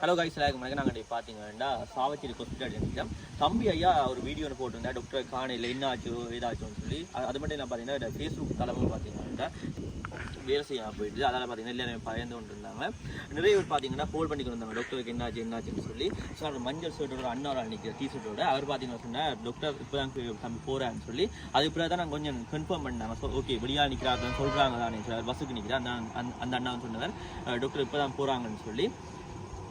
Hello guys எல்லாருக்கும் வணக்கம் நாங்கள் பார்த்தீங்கன்னா சாவச்சேரி ஹாஸ்பிட்டல் நினைக்கிறோம் தம்பி ஐயா ஒரு வீடியோ ஒன்று போட்டிருந்தா டாக்டர் காணையில் என்ன ஆச்சு ஏதாச்சும்னு சொல்லி. அது மட்டும் என்ன பார்த்தீங்கன்னா ஃபேஸ்புக் தலைமை பார்த்தீங்கன்னா வேலை செய்ய போயிடுது. அதனால் பார்த்தீங்கன்னா எல்லாரும் பயந்து கொண்டு இருந்தாங்க நிறைய பேர் பார்த்தீங்கன்னா கோல் பண்ணிட்டு வந்தாங்க. டாக்டருக்கு என்னாச்சு என்னாச்சுன்னு சொல்லி. ஸோ அவர் மஞ்சள் ஷர்ட்டோட அண்ணாவோட நிற்கிற டீ ஷர்ட்டோட அவர் பார்த்தீங்கன்னா சொன்னால் டாக்டர் இப்போ தான் தம்பி போகிறான்னு சொல்லி. அது பிறகு தான் நாங்கள் கொஞ்சம் கன்ஃபார்ம் பண்ணாங்க. ஸோ ஓகே வெளியாக நிற்கிறாங்க சொல்கிறாங்க தான் சார் பஸ்ஸுக்கு நிற்கிறேன் அந்த அந்த- அந்த அண்ணா சொன்னவர் டாக்டர் இப்போ தான் போகிறாங்கன்னு சொல்லி.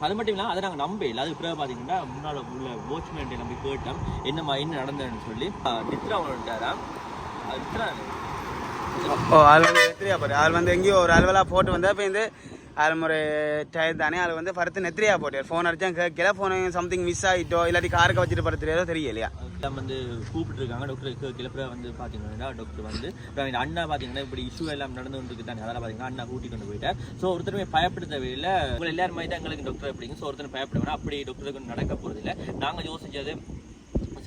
அது மட்டும் இல்லாமல் அதை நாங்கள் நம்ப இல்லை. அது பிறகு பார்த்தீங்கன்னா முன்னால் உள்ள வாட்ச்மேன் நம்ம கேட்டோம். என்னம்மா என்ன நடந்ததுன்னு சொல்லி. நித்ரா வந்துட்டாரா நித்ரா ஓ ஆள் வந்து நெத்திரியா பாரு. ஆள் வந்து எங்கேயோ ஒரு அலுவலாக போட்டு வந்தா இப்போ இந்த அதில் ஒரு டயர் தானே ஆள் வந்து பருத்து நெத்திரியா போட்டார். ஃபோன் அடித்தா கேட்கல. ஃபோன் சம்திங் மிஸ் ஆகிட்டோ இல்லாட்டி காருக்கு வச்சுட்டு படுத்துறியோ தெரியலையா? எல்லாம் வந்து கூப்பிட்டுருக்காங்க. டாக்டர் கிளப்புற வந்து பார்த்தீங்கன்னா டாக்டர் வந்து இப்போ அண்ணா பார்த்தீங்கன்னா இப்படி இஷ்யூ எல்லாம் நடந்து கொண்டு தானே அதெல்லாம் பார்த்தீங்கன்னா அண்ணா கூட்டி கொண்டு போயிட்டார். ஸோ ஒருத்தருமே பயப்படுத்த தேவையில்லை உங்களை எல்லாரும் தான் எங்களுக்கு டாக்டர் அப்படிங்க ஸோ ஒருத்தர் பயப்படுவேன் அப்படி டாக்டருக்கு நடக்க போகிறது இல்லை நாங்கள் யோசிச்சது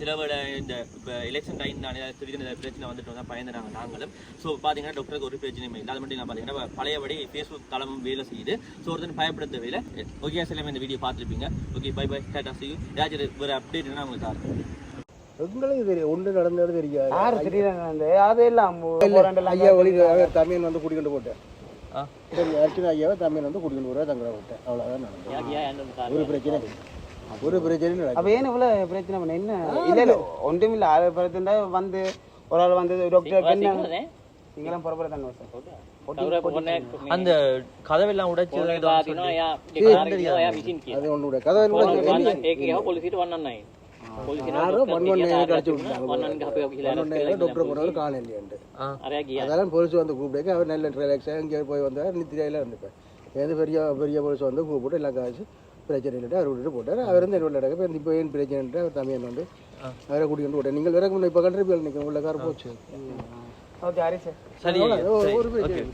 சில விட இந்த இப்போ எலெக்ஷன் டைம் தானே திடீர்னு பிரச்சனை வந்துட்டு வந்தால் பயந்துனாங்க நாங்களும். ஸோ பார்த்தீங்கன்னா டாக்டருக்கு ஒரு பிரச்சனையுமே இல்லை. அது மட்டும் நான் பார்த்தீங்கன்னா பழையபடி ஃபேஸ்புக் தளமும் வேலை செய்யுது. ஸோ ஒருத்தர் பயப்பட தேவையில்லை ஓகே சில இந்த வீடியோ பார்த்துருப்பீங்க. ஓகே பை பை டாட்டா சி ஏதாச்சும் வேறு அப்டேட்னா உங்களுக்கு தரேன். எங்களுக்கு தெரியும். ஒன்று நடந்தது தெரியாது. யார் அது ஐயா தமிழன் வந்து குடிக்கொண்டு போட்டேன். சரி அர்ச்சனா ஐயாவை தமிழன் வந்து குடிக்கொண்டு போகிற தங்கட விட்டேன் அவ்வளோதான் நடந்தது. ஒரு பிரச்சனை இல்லை. ஒரு பிரச்சனையும் அப்ப ஏன் இவ்வளவு பிரச்சனை பண்ண? என்ன? இல்ல இல்ல ஒன்றும் இல்ல ஆள் படுத்துட்டா வந்து ஒரு ஆள் வந்து டாக்டர் என்ன நீங்களாம் புறப்பட தாங்க சார் அந்த கதவெல்லாம் உடைச்சு அது ஒன்றுடைய கதை யாரோ ஒன் ஒன் போலீஸ் வந்து கூப்பிட்டு அவர் நல்ல ரிலாக்ஸாக இங்கே போய் வந்தார் நித்திரையில் இருந்துப்பேன் எது பெரிய பெரிய போலீஸ் வந்து கூப்பிட்டு எல்லாம் காய்ச்சி பிரச்சனை இல்லைட்டு அவர் விட்டுட்டு போட்டார். அவர் வந்து என்னோட நடக்க இப்போ ஏன் பிரச்சனைன்ட்டு அவர் தமிழன் வந்து அவரை கூட்டிகிட்டு போட்டார் நீங்கள் வேற இப்போ கண்ட்ரி பேர் நிற்கும் உள்ள கார் போச்சு. Okay Hari sir. சரி. ஒரு ஓகே. பிரச்சனை